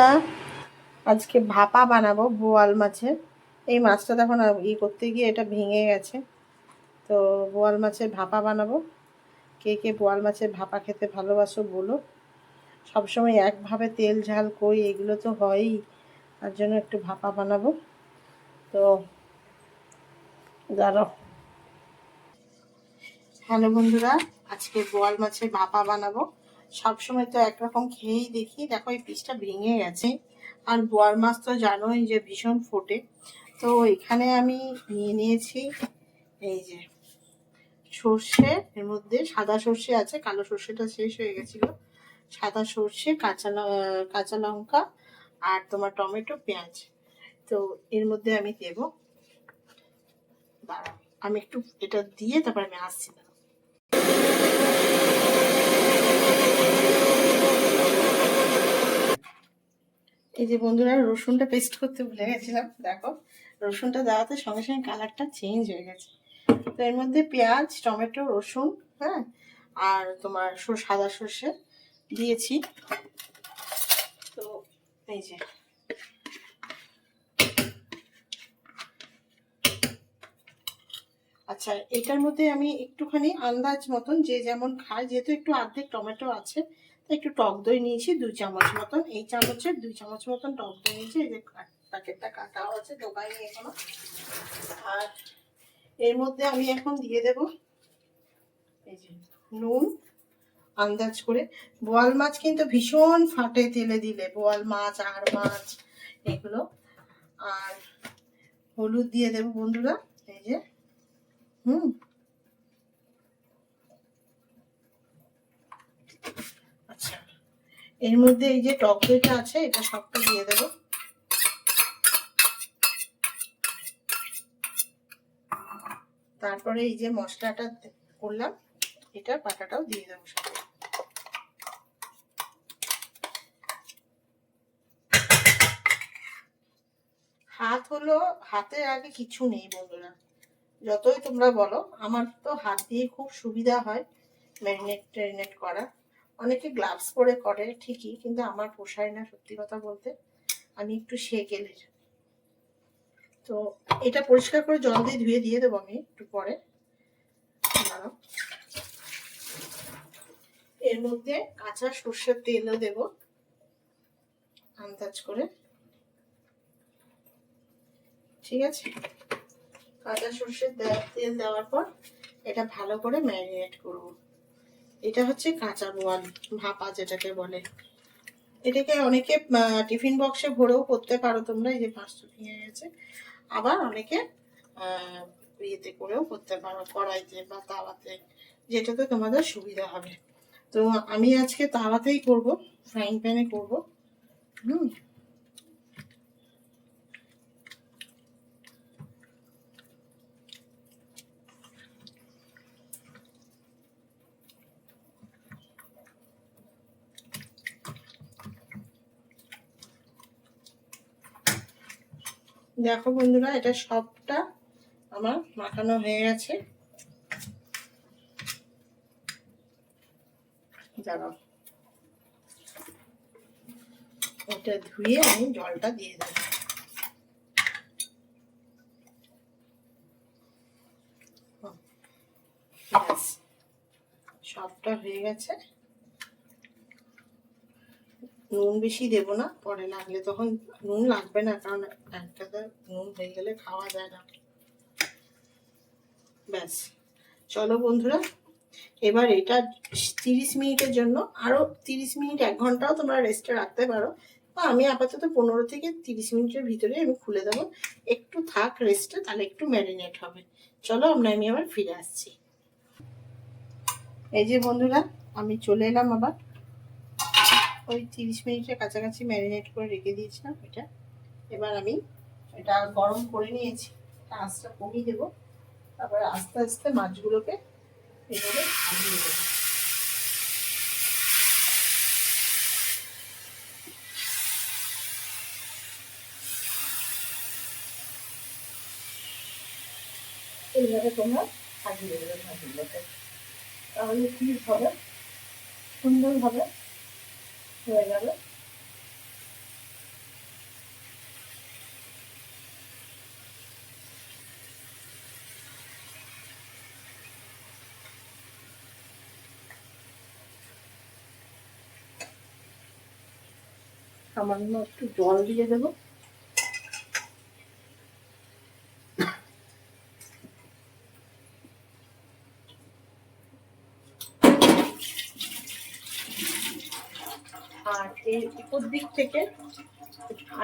তা আজকে ভাপা বানাবো বোয়াল মাছের। এই মাছটা তখন ই করতে গিয়ে এটা ভেঙে গেছে। তো বোয়াল মাছের ভাপা বানাবো। কে কে বোয়াল মাছের ভাপা খেতে ভালোবাসো বলো। সবসময় একভাবে তেল, ঝাল, কই এগুলো তো হয়ই, তার জন্য একটু ভাপা বানাবো। তো দাঁড়ো হ্যালো বন্ধুরা, আজকে বোয়াল মাছের ভাপা বানাবো। সবসময় তো একরকম খেয়েই দেখি। দেখো, এই পিসটা ভেঙে গেছে। আর বোয়াল মাছ তো জানোই যে ভীষণ ফোটে। তো এখানে আমি নিয়ে নিয়েছি এই যে সর্ষে, এর মধ্যে সাদা সর্ষে আছে, কালো সর্ষেটা শেষ হয়ে গেছিল। সাদা সর্ষে, কাঁচা কাঁচা লঙ্কা আর তোমার টমেটো, পেঁয়াজ। তো এর মধ্যে আমি দেব। আমি একটু এটা দিয়ে তারপর আমি আসছি। এই যে বন্ধুরা, রসুনটা পেস্ট করতে ভুলে গেছিলাম, দেখো। রসুনটা দেওয়াতে সঙ্গে সঙ্গে কালারটা চেঞ্জ হয়ে গেছে। তো এর মধ্যে পেঁয়াজ, টমেটো, রসুন হ্যাঁ আর তোমার সাদা সর্ষে দিয়েছি। তো এই যে। আচ্ছা এটার মধ্যে আমি একটুখানি আন্দাজ মতন যে যেমন খায় যেহেতু একটু অর্ধেক টমেটো আছে একটু টক দই নিয়েছি দুই চামচ মতন। এই চামচের দুই চামচ মতন টক দই নিয়েছি, এই যে প্যাকেটটা কাটাও আছে ঢোকাইনি এখনও। আর এর মধ্যে আমি এখন দিয়ে দেব এই যে নুন আন্দাজ করে। বোয়াল মাছ কিন্তু ভীষণ ফাটে তেলে দিলে, বোয়াল মাছ, আর মাছ, এগুলো। আর হলুদ দিয়ে দেব বন্ধুরা, এই যে, হুম। এর মধ্যে এই যে টক দইটা আছে, এটা সবটা দিয়ে দেবো। তারপরে এই যে মশলাটা করলাম, এটা পাটাটাও দিয়ে দেবো সাথে। হাত হলো হাতের আগে কিছু নেই বন্ধুরা। যতই তোমরা বলো, আমার তো হাত দিয়ে খুব সুবিধা হয় ম্যারিনেট ট্যারিনেট করা। অনেকে গ্লাভস পরে করে, ঠিকই, কিন্তু আমার পোষায় না, সত্যি কথা বলতে। আমি একটু সেকেলের। তো এটা পরিষ্কার করে জল দিয়ে ধুয়ে দিয়ে দেবো আমি একটু পরে। এর মধ্যে কাঁচা সর্ষের তেলও দেব। আন্দাজ করে। ঠিক আছে? কাঁচা সর্ষের তেল দেওয়ার পর এটা ভালো করে ম্যারিনেট করব। এটা হচ্ছে কাঁচা বোয়াল, ভাপা যেটাকে বলে। এটাকে অনেকে টিফিন বক্সে ভরেও করতে পারো তোমরা, এই যে পাঁচটা ভেঙে গেছে। আবার অনেকে ইয়েতে করেও করতে পারো, কড়াইতে বা তাওয়াতে, যেটাতে তোমাদের সুবিধা হবে। তো আমি আজকে তাওয়াতেই করব ফ্রাইং প্যানে করব। হুম? দেখো বন্ধুরা, এটা সবটা আমার মাখানো হয়ে গেছে। এটা ধুয়ে আমি জলটা দিয়ে দেবো। সবটা হয়ে গেছে। নুন বেশি দেব না, পরে লাগলে তখন নুন লাগবে না, কারণ একটাতে নুন হয়ে গেলে খাওয়া যায় না। ব্যাস। চলো বন্ধুরা, এবার এটা তিরিশ মিনিটের জন্য, আরও তিরিশ মিনিট, এক ঘন্টাও তোমরা রেস্টে রাখতে পারো। বা আমি আপাতত পনেরো থেকে তিরিশ মিনিটের ভিতরে আমি খুলে দেবো। একটু থাক রেস্টে তাহলে একটু ম্যারিনেট হবে। চলো আমরা, আমি আবার ফিরে আসছি। এই যে বন্ধুরা, আমি চলে এলাম আবার। ওই তিরিশ মিনিটের কাছাকাছি ম্যারিনেট করে রেখে দিয়েছিলাম এটা। এবার আমি এটা গরম করে নিয়েছি। আঁচটা কমিয়ে দেবো। তারপরে আস্তে আস্তে মাছগুলোকে এভাবে ভাজিয়ে দেবো। এইভাবে তোমরা সাজিয়ে দেবে মাছগুলোকে। তাহলে কি হবে? সুন্দরভাবে হয়ে যাবে সামান্য একটু জল দিয়ে দেবো। আর এই উপর দিক থেকে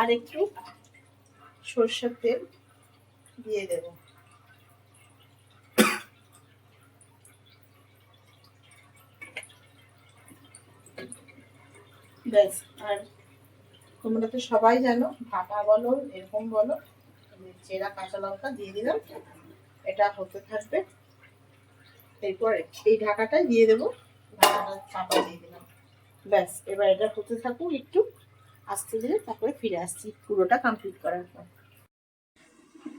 আর একটু সর্ষের তেল দিয়ে দেব। ব্যাস, আর তোমরা তো সবাই জানো ভাটা বলো, এরকম বলো চেরা কাঁচা লঙ্কা দিয়ে দিলাম, এটা হতে থাকবে। এরপরে এই ঢাকাটা দিয়ে দেবো, ঢাকাটা চাপা দিয়ে দিলাম। ব্যাস, এবার এটা হতে থাকুক একটু, আস্তে ধীরে তারপরে ফিরে আসছি, পুরোটা কমপ্লিট করার পর।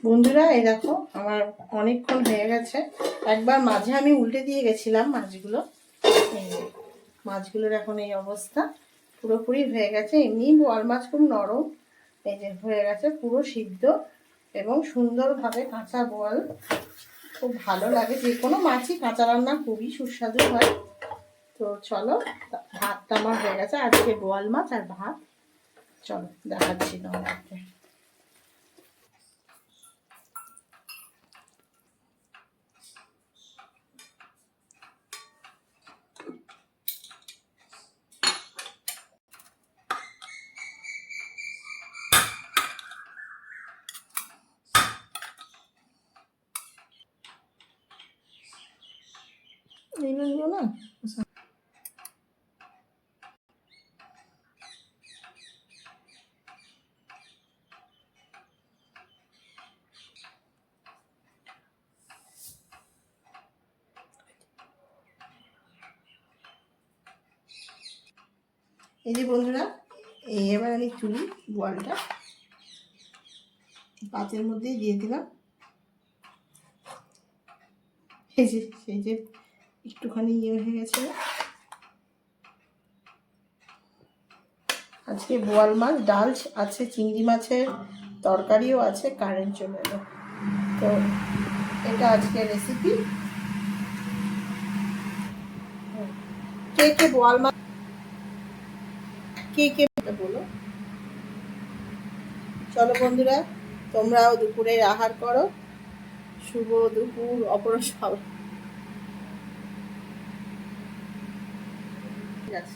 বন্ধুরা, এই দেখো, আমার অনেকক্ষণ হয়ে গেছে। একবার মাঝে আমি উল্টে দিয়ে গেছিলাম মাছগুলো। মাছগুলোর এখন এই অবস্থা। পুরোপুরি হয়ে গেছে। এমনি বোয়াল মাছ খুব নরম। এই যে, হয়ে গেছে পুরো সিদ্ধ এবং সুন্দরভাবে কাঁচা বোয়াল। খুব ভালো লাগে। যে কোনো মাছই কাঁচা রান্না খুবই সুস্বাদু হয়। তো চলো, ভাতটা আমার হয়ে গেছে। আজকে বোয়াল মাছ আর ভাত। চলো, দেখাচ্ছি তোমাদেরকে। এইগুলো না এই যে বন্ধুরা, এই এবার আমি তুলি বোয়ালটা পাতের মধ্যেই দিয়ে দিলাম। এই যে সেই যে একটুখানি ইয়ে হয়ে গেছে। আজকে বোয়াল মাছ, ডাল আছে, চিংড়ি মাছের তরকারিও আছে কারেন্ট চলে এলো। তো এটা আজকে রেসিপি কে কে বোয়াল মাছ কে কে বলো? চলো বন্ধুরা, তোমরাও দুপুরে আহার করো। শুভ দুপুর অপর সবাই ঠিক আছে।